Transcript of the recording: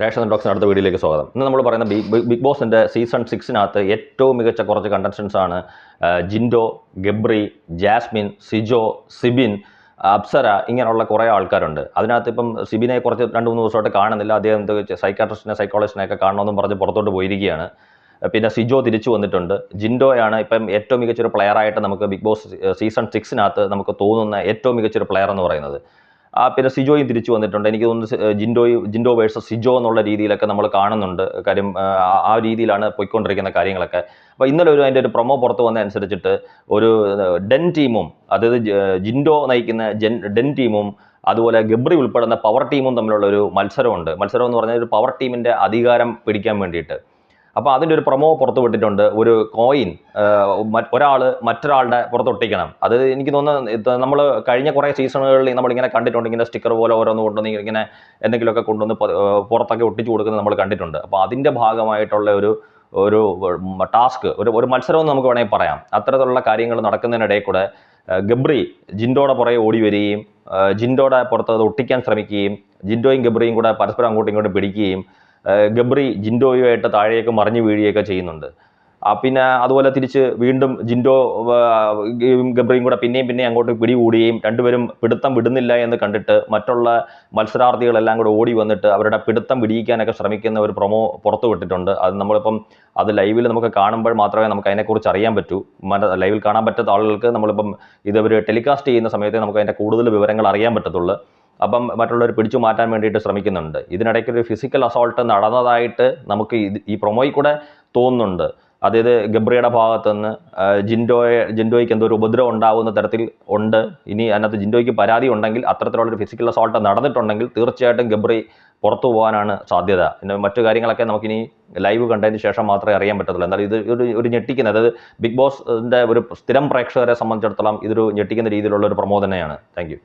Ration ഡോക്സിന് അടുത്ത വീഡിയോയിലേക്ക് സ്വാഗതം. ഇന്ന് നമ്മൾ പറയുന്ന ബിഗ് ബിഗ് ബോസിന്റെ സീസൺ സിക്സിനകത്ത് ഏറ്റവും മികച്ച കുറച്ച് ആ, ജിൻഡോ ഗബ്രി ജാസ്മിൻ സിജോ സിബിൻ അപ്സര ഇങ്ങനെയുള്ള കുറേ ആൾക്കാരുണ്ട്. അതിനകത്ത് ഇപ്പം സിബിനെ കുറച്ച് രണ്ട് മൂന്ന് ദിവസമായിട്ട് കാണുന്നില്ല. അദ്ദേഹം സൈക്കാട്രിസ്റ്റിനെ സൈക്കോളജിസ്റ്റിനെ ഒക്കെ കാണണമെന്നും പറഞ്ഞ് പുറത്തോട്ട് പോയിരിക്കുകയാണ്. പിന്നെ സിജോ തിരിച്ചു വന്നിട്ടുണ്ട്. ജിൻഡോയാണ് ഇപ്പം ഏറ്റവും മികച്ചൊരു പ്ലെയറായിട്ട് നമുക്ക് ബിഗ് ബോസ് സീസൺ സിക്സിനകത്ത് നമുക്ക് തോന്നുന്ന ഏറ്റവും മികച്ചൊരു പ്ലെയർ എന്ന് പറയുന്നത്. പിന്നെ സിജോയും തിരിച്ചു വന്നിട്ടുണ്ട്. എനിക്ക് തോന്നുന്നു ജിൻഡോയും ജിൻഡോ വേഴ്സസ് സിജോ എന്നുള്ള രീതിയിലൊക്കെ നമ്മൾ കാണുന്നുണ്ട്. കാര്യം ആ, രീതിയിലാണ് പോയിക്കൊണ്ടിരിക്കുന്ന കാര്യങ്ങളൊക്കെ. അപ്പോൾ ഇന്നലെ ഒരു അതിന്റെ ഒരു പ്രൊമോ പുറത്ത് വന്ന അനുസരിച്ചിട്ട് ഒരു ഡെൻ ടീമും അതായത് ജിൻഡോ നയിക്കുന്ന ജെൻ ഡെൻ ടീമും അതുപോലെ ഗബ്രി ഉൾപ്പെടുന്ന പവർ ടീമും തമ്മിലുള്ള ഒരു മത്സരമുണ്ട്. മത്സരം എന്ന് പറഞ്ഞാൽ ഒരു പവർ ടീമിന്റെ അധികാരം പിടിക്കാൻ വേണ്ടിയിട്ട്. അപ്പോൾ അതിന്റെ ഒരു പ്രൊമോ പുറത്തുവിട്ടിട്ടുണ്ട് ഒരു കോയിൻ ഒരാൾ മറ്റൊരാളുടെ പുറത്തൊട്ടിക്കണം അത് എനിക്ക് തോന്നുന്നു നമ്മൾ കഴിഞ്ഞ കുറേ സീസണുകളിൽ നമ്മളിങ്ങനെ കണ്ടിട്ടുണ്ട്. ഇങ്ങനെ സ്റ്റിക്കർ പോലെ ഓരോന്ന് കൊണ്ടുവന്ന് ഇങ്ങനെ എന്തെങ്കിലുമൊക്കെ കൊണ്ടുവന്ന് പുറത്തൊക്കെ ഒട്ടിച്ചു കൊടുക്കുന്നത് നമ്മൾ കണ്ടിട്ടുണ്ട്. അപ്പോൾ അതിന്റെ ഭാഗമായിട്ടുള്ള ഒരു ഒരു ടാസ്ക് ഒരു ഒരു മത്സരം നമുക്ക് വേണമെങ്കിൽ പറയാം. അത്തരത്തിലുള്ള കാര്യങ്ങൾ നടക്കുന്നതിനിടയിൽ കൂടെ ഗബ്രി ജിൻഡോയുടെ പുറകെ ഓടി വരികയും ജിൻഡോടെ പുറത്ത് ഒട്ടിക്കാൻ ശ്രമിക്കുകയും ജിൻഡോയും ഗബ്രിയും കൂടെ പരസ്പരം അങ്ങോട്ടും ഇങ്ങോട്ടും പിടിക്കുകയും ഗബ്രി ജിൻഡോയുമായിട്ട് താഴെയൊക്കെ മറിഞ്ഞു വീഴുകയൊക്കെ ചെയ്യുന്നുണ്ട്. ആ പിന്നെ അതുപോലെ തിരിച്ച് വീണ്ടും ജിൻഡോ ഗബ്രിയും കൂടെ പിന്നെയും പിന്നെയും അങ്ങോട്ട് പിടികൂടുകയും രണ്ടുപേരും പിടുത്തം വിടുന്നില്ല എന്ന് കണ്ടിട്ട് മറ്റുള്ള മത്സരാർത്ഥികളെല്ലാം കൂടെ ഓടി വന്നിട്ട് അവരുടെ പിടുത്തം വിടിയിക്കാനൊക്കെ ശ്രമിക്കുന്ന ഒരു പ്രൊമോ പുറത്തു വിട്ടിട്ടുണ്ട്. അത് നമ്മളിപ്പം അത് ലൈവിൽ നമുക്ക് കാണുമ്പോൾ മാത്രമേ നമുക്ക് അതിനെക്കുറിച്ച് അറിയാൻ പറ്റൂ. ലൈവിൽ കാണാൻ പറ്റാത്ത ആളുകൾക്ക് നമ്മളിപ്പം ഇത് അവർ ടെലികാസ്റ്റ് ചെയ്യുന്ന സമയത്ത് നമുക്ക് അതിന്റെ കൂടുതൽ വിവരങ്ങൾ അറിയാൻ പറ്റത്തുള്ളൂ. അപ്പം മറ്റുള്ളവർ പിടിച്ചു മാറ്റാൻ വേണ്ടിയിട്ട് ശ്രമിക്കുന്നുണ്ട്. ഇതിനിടയ്ക്ക് ഒരു ഫിസിക്കൽ അസോൾട്ട് നടന്നതായിട്ട് നമുക്ക് ഇത് ഈ പ്രൊമോയിൽ കൂടെ തോന്നുന്നുണ്ട്. അതായത് ഗബ്രിയുടെ ഭാഗത്തുനിന്ന് ജിൻഡോയെ ജിൻഡോയ്ക്ക് എന്തോ ഒരു ഉപദ്രവം ഉണ്ടാവുന്ന തരത്തിൽ ഉണ്ട്. ഇനി അതിനകത്ത് ജിൻഡോയ്ക്ക് പരാതി ഉണ്ടെങ്കിൽ അത്തരത്തിലുള്ളൊരു ഫിസിക്കൽ അസോൾട്ട് നടന്നിട്ടുണ്ടെങ്കിൽ തീർച്ചയായിട്ടും ഗബ്രി പുറത്തു പോകാനാണ് സാധ്യത. പിന്നെ മറ്റു കാര്യങ്ങളൊക്കെ നമുക്കിനി ലൈവ് കണ്ടതിന് ശേഷം മാത്രമേ അറിയാൻ പറ്റത്തുള്ളൂ. എന്നാൽ ഇത് ഒരു ഒരു ഞെട്ടിക്കുന്ന അതായത് ബിഗ് ബോസിന്റെ ഒരു സ്ഥിരം പ്രേക്ഷകരെ സംബന്ധിച്ചിടത്തോളം ഇതൊരു ഞെട്ടിക്കുന്ന രീതിയിലുള്ള ഒരു പ്രമോദനയാണ്. താങ്ക്